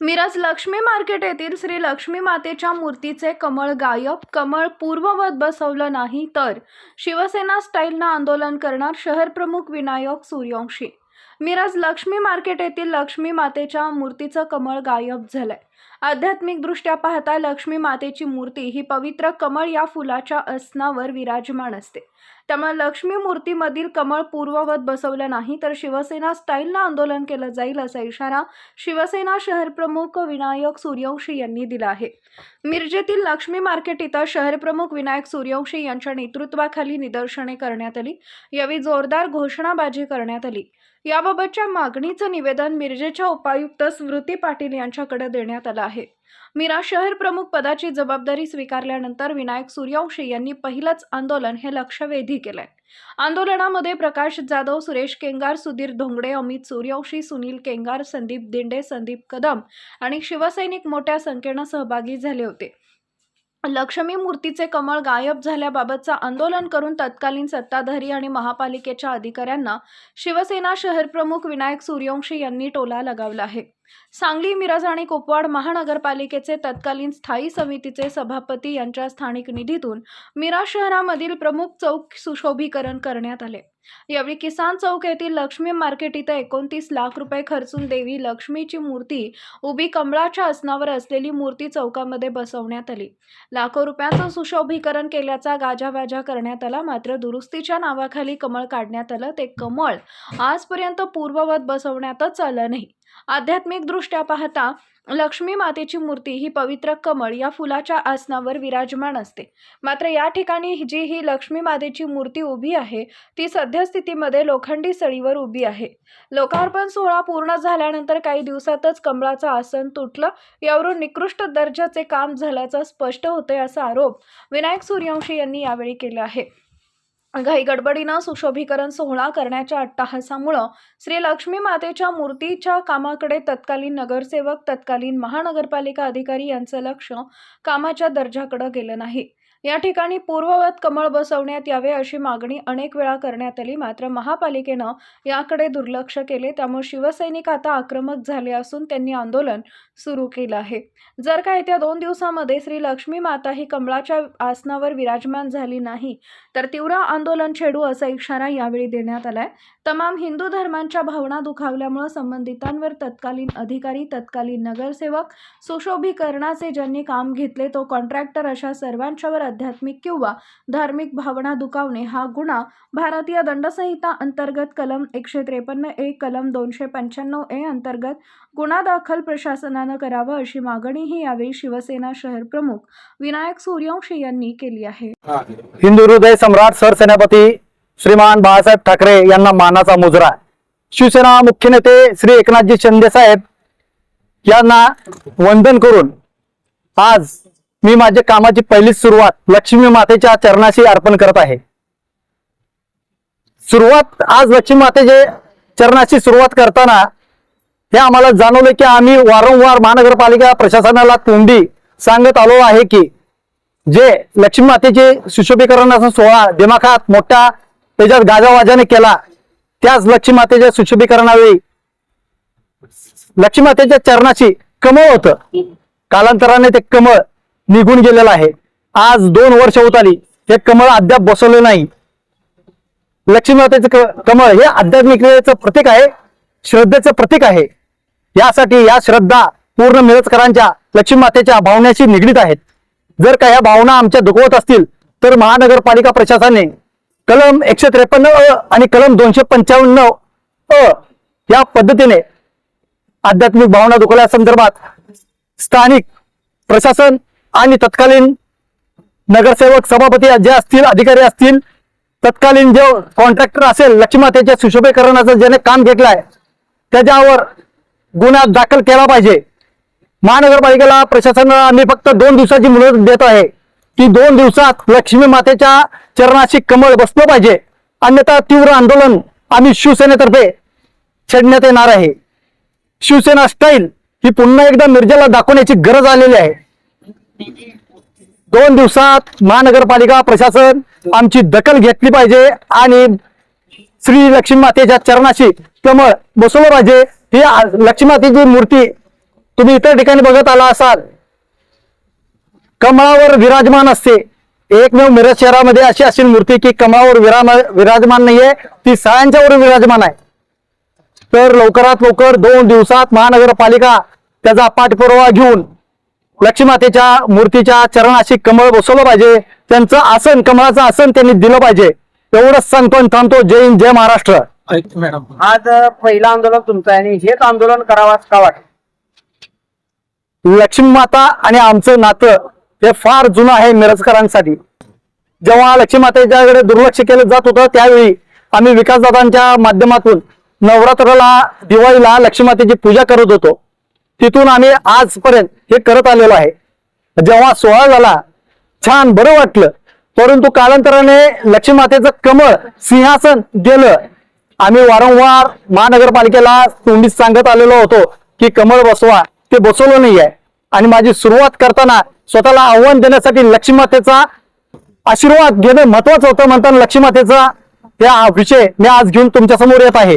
Miraj Lakshmi market येथील श्री लक्ष्मी मातेच्या मूर्तीचे कमळ गायब कमळ पूर्ववत बसवलं नाही तर शिवसेना स्टाईलनं आंदोलन करणार शहर प्रमुख विनायक सूर्यवंशी. मिरज लक्ष्मी मार्केट येथील लक्ष्मी मातेच्या मूर्तीचं कमळ गायब झालंय. आध्यात्मिकदृष्ट्या पाहता लक्ष्मी मातेची मूर्ती ही पवित्र कमळ या फुलाच्या आसनावर विराजमान असते. त्यामुळे लक्ष्मी मूर्तीमधील कमळ पूर्ववत बसवलं नाही तर शिवसेना स्टाईलनं आंदोलन केलं जाईल असा इशारा शिवसेना शहरप्रमुख विनायक सूर्यवंशी यांनी दिला आहे. मिरजेतील लक्ष्मी मार्केट इथं शहर प्रमुख विनायक सूर्यवंशी यांच्या नेतृत्वाखाली निदर्शने करण्यात आली. यावेळी जोरदार घोषणाबाजी करण्यात आली. याबाबतच्या मागणीचं निवेदन मिरजेच्या उपायुक्त स्मृती पाटील यांच्याकडे देण्यात आलं आहे. मीरा शहर प्रमुख पदाची जबाबदारी स्वीकारल्यानंतर विनायक सूर्यवंशी यांनी पहिलंच आंदोलन हे लक्षवेधी केलंय. आंदोलनामध्ये प्रकाश जाधव सुरेश केंगार सुधीर धोंगडे अमित सूर्यवंशी सुनील केंगार संदीप दिंडे संदीप कदम आणि शिवसैनिक मोठ्या संख्येनं सहभागी झाले होते. लक्ष्मी मूर्तीचे कमळ गायब झाल्याबाबतचं आंदोलन करून तत्कालीन सत्ताधारी आणि महापालिकेच्या अधिकाऱ्यांना शिवसेना शहर प्रमुख विनायक सूर्यवंशी यांनी टोला लगावला आहे. सांगली मिरज आणि कुपवाड महानगरपालिकेचे तत्कालीन स्थायी समितीचे सभापती यांच्या स्थानिक निधीतून मिरा शहरामधील प्रमुख चौक सुशोभीकरण करण्यात आले. यावेळी किसान चौक येथील लक्ष्मी मार्केट इथं एकोणतीस लाख रुपये खर्चून देवी लक्ष्मीची मूर्ती उभी कमळाच्या आसनावर असलेली मूर्ती चौकामध्ये बसवण्यात आली. लाखो रुपयांचं सुशोभीकरण केल्याचा गाजावाजा करण्यात आला मात्र दुरुस्तीच्या नावाखाली कमळ काढण्यात आलं. ते कमळ आजपर्यंत पूर्ववत बसवण्यातच आलं नाही. आध्यात्मिकदृष्ट्या पाहता लक्ष्मी मातेची मूर्ती ही पवित्र कमळ या फुलाच्या आसनावर विराजमान असते. मात्र या ठिकाणी जी ही लक्ष्मी मातेची मूर्ती उभी आहे ती सद्यस्थितीमध्ये लोखंडी सळीवर उभी आहे. लोकार्पण सोहळा पूर्ण झाल्यानंतर काही दिवसातच कमळाचं आसन तुटलं. यावरून निकृष्ट दर्जाचे काम झाल्याचं स्पष्ट होते असा आरोप विनायक सूर्यवंशी यांनी यावेळी केला आहे. घाई गडबडीनं सुशोभीकरण सोहळा करण्याच्या अट्टाहासामुळं श्री लक्ष्मी मातेच्या मूर्तीच्या कामाकडे तत्कालीन नगरसेवक तत्कालीन महानगरपालिका अधिकारी यांचं लक्ष कामाच्या दर्जाकडे गेलं नाही. या ठिकाणी पूर्ववत कमळ बसवण्यात यावे अशी मागणी अनेक वेळा करण्यात आली मात्र महापालिकेनं याकडे दुर्लक्ष केले. त्यामुळे शिवसैनिक आता आक्रमक झाले असून त्यांनी आंदोलन सुरू केलं आहे. जर का येत्या दोन दिवसामध्ये श्री लक्ष्मी माता ही कमळाच्या आसनावर विराजमान झाली नाही तर तीव्र आंदोलन छेडू असा इशारा यावेळी देण्यात आलाय. तमाम हिंदू धर्मांच्या भावना दुखावल्यामुळे संबंधितांवर तत्कालीन अधिकारी तत्कालीन नगरसेवक सुशोभीकरणाचे ज्यांनी काम घेतले तो कॉन्ट्रॅक्टर अशा सर्वांच्यावर आध्यात्मिक किंवा धार्मिक भावना दुखावणे हा गुन्हा भारतीय दंडसंहिता अंतर्गत कलम एकशे त्रेपन्न ए कलम दोनशे पंच्याण्णव ए अंतर्गत गुन्हा दाखल प्रशासनाने करावा अशी मागणीही यावेळी शिवसेना शहर प्रमुख विनायक सूर्यवंशी यांनी केली आहे. हिंदू हृदय सम्राट सरसेनापती श्रीमान बाळासाहेब ठाकरे यांना मानाचा मुजरा. शिवसेना मुख्य नेते श्री एकनाथजी शिंदे साहेब यांना वंदन करून आज मी माझ्या कामाची पहिली सुरुवात लक्ष्मी मातेच्या चरणाशी अर्पण करत आहे. सुरुवात आज लक्ष्मी मातेचे चरणाची सुरुवात करताना हे आम्हाला जाणवलं की आम्ही वारंवार महानगरपालिका प्रशासनाला तोंडी सांगत आलो आहे की जे लक्ष्मी मातेचे सुशोभीकरणाचा सोहळा दिमाखात मोठ्या त्याच्यात गाजावाजाने केला त्याच लक्ष्मी मातेच्या सुशोभीकरणावेळी लक्ष्मी मातेच्या चरणाची कमळ होत. कालांतराने ते कमळ निघून गेलेलं आहे. आज दोन वर्ष होत आली हे कमळ अद्याप बसवले नाही. लक्ष्मी मातेचं कमळ हे आध्यात्मिकतेचं प्रतीक आहे श्रद्धेचं प्रतीक आहे. यासाठी या श्रद्धा पूर्ण मिरजकरांच्या लक्ष्मी मातेच्या भावनेशी निगडीत आहेत. जर का या भावना आमच्या दुखवत असतील तर महानगरपालिका प्रशासनाने कलम एकशे त्रेपन्न अ आणि कलम दोनशे पंचावन्न अ या पद्धतीने आध्यात्मिक भावना दुखवल्या संदर्भात स्थानिक प्रशासन आणि तत्कालीन नगरसेवक सभापती जे असतील अधिकारी असतील तत्कालीन जो कॉन्ट्रॅक्टर असेल लक्ष्मीमातेच्या सुशोभीकरणाचं ज्याने काम घेतलंय त्याच्यावर गुन्हा दाखल केला पाहिजे. महानगरपालिकेला प्रशासनाला आम्ही फक्त दोन दिवसाची मुदत देत आहे. की दोन दिवसात लक्ष्मी मातेच्या चरणाशी कमळ बसलं पाहिजे. अन्यथा तीव्र आंदोलन आम्ही शिवसेनेतर्फे छेडण्यात येणार आहे. शिवसेना स्टाईल ही पुन्हा एकदा मिरजेला दाखवण्याची गरज आलेली आहे. दोन दिवसात महानगरपालिका प्रशासन आमची दखल घेतली पाहिजे आणि श्री लक्ष्मी मातेच्या चरणाशी कमळ बसवलं पाहिजे. ही आ- मूर्ती तुम्ही इतर ठिकाणी बघत आला असाल कमळावर विराजमान असते. एकमेव मिरज शहरामध्ये अशी अशी मूर्ती की कमळावर विराम विराजमान नाहीये ती सळ्यांच्यावर विराजमान आहे. तर लवकरात लवकर दोन दिवसात महानगरपालिका त्याचा पाठपुरावा घेऊन लक्ष्मीमातेच्या मूर्तीच्या चरणाशी कमळ बसवलं पाहिजे. त्यांचं आसन कमळाचं आसन त्यांनी दिलं पाहिजे. एवढंच सांगतो आणि थांबतो. जय हिंद जय महाराष्ट्र. मॅडम. आज पहिलं आंदोलन तुमचं आहे आणि हेच आंदोलन करावं असं का वाटतं लक्ष्मी माता आणि आमचं नातं हे फार जुनं आहे मिरजकरांसाठी. जेव्हा लक्ष्मी मातेच्याकडे दुर्लक्ष केलं जात होतं त्यावेळी आम्ही विकासदादांच्या माध्यमातून नवरात्राला दिवाळीला लक्ष्मी मातेची पूजा करत होतो. तिथून आम्ही आजपर्यंत हे करत आलेलो आहे. जेव्हा सोहळा झाला छान बरं वाटलं. परंतु कालांतराने लक्ष्मी मातेचं कमळ सिंहासन गेलं. आम्ही वारंवार महानगरपालिकेला तोंडीत सांगत आलेलो होतो की कमळ बसवा ते बसवलं नाही आहे आणि माझी सुरुवात करताना स्वतःला आव्हान देण्यासाठी लक्ष्मी मातेचा आशीर्वाद घेणं महत्वाचं होतं म्हणताना लक्ष्मी मातेचा विषय मी आज घेऊन तुमच्यासमोर येत आहे.